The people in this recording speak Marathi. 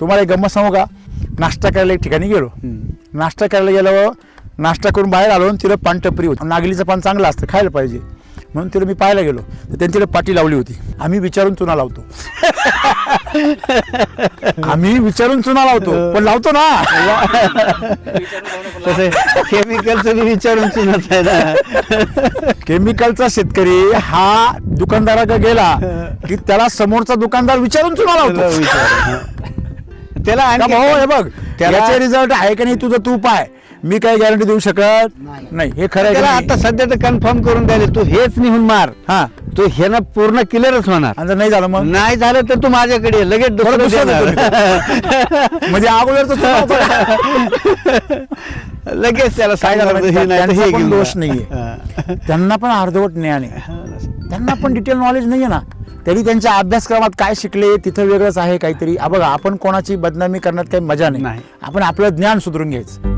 तुम्हाला एक गंमत सांगू का? नाश्ता करायला एक ठिकाणी गेलो. नाश्ता करायला गेल्यावर नाश्ता करून बाहेर आलो आणि तिला पान टपरी होती. नागलीचं पान चांगलं असतं खायला पाहिजे. म्हणून तिला मी पाहायला गेलो. तर त्यांनी तिला पाटी लावली होती. आम्ही विचारून चुना लावतो. आम्ही विचारून चुना लावतो. पण लावतो ना. केमिकलचं विचारून चुनत आहे ना केमिकलचा शेतकरी हा दुकानदाराकडे गेला की त्याला समोरचा दुकानदार विचारून चुना लावतो. त्याला का आणखी- भाऊ हे बघ त्याला- याचे रिझल्ट आहे का नाही तुझं तू पाय मी काही गॅरंटी देऊ शकत नाही हे खरं आहे त्याला का नाही? आता सध्या तर कन्फर्म करून द्यायला तू हेच निघून मार हा तू हे ना पूर्ण क्लिअरच होणार आणि जर नाही झालं मग नाही झालं तर तू माझ्याकडे ये. लगेच बरं, दुसरं दुसरं देणार. म्हणजे अगोदरच होता. लगेच त्याला काय झालं सांगणार माहिती हे का? त्यांचा हे पण दोष जा. नाहीये. त्यांना पण अर्धवट ज्ञान आहे त्यांना पण डिटेल नॉलेज नाहीये ना तरी त्यांच्या अभ्यासक्रमात काय शिकले तिथं वेगळंच आहे काहीतरी. बघा आपण कोणाची बदनामी करण्यात काही मजा नाही. नाही. आपण आपलं ज्ञान सुधारून घ्यायचं.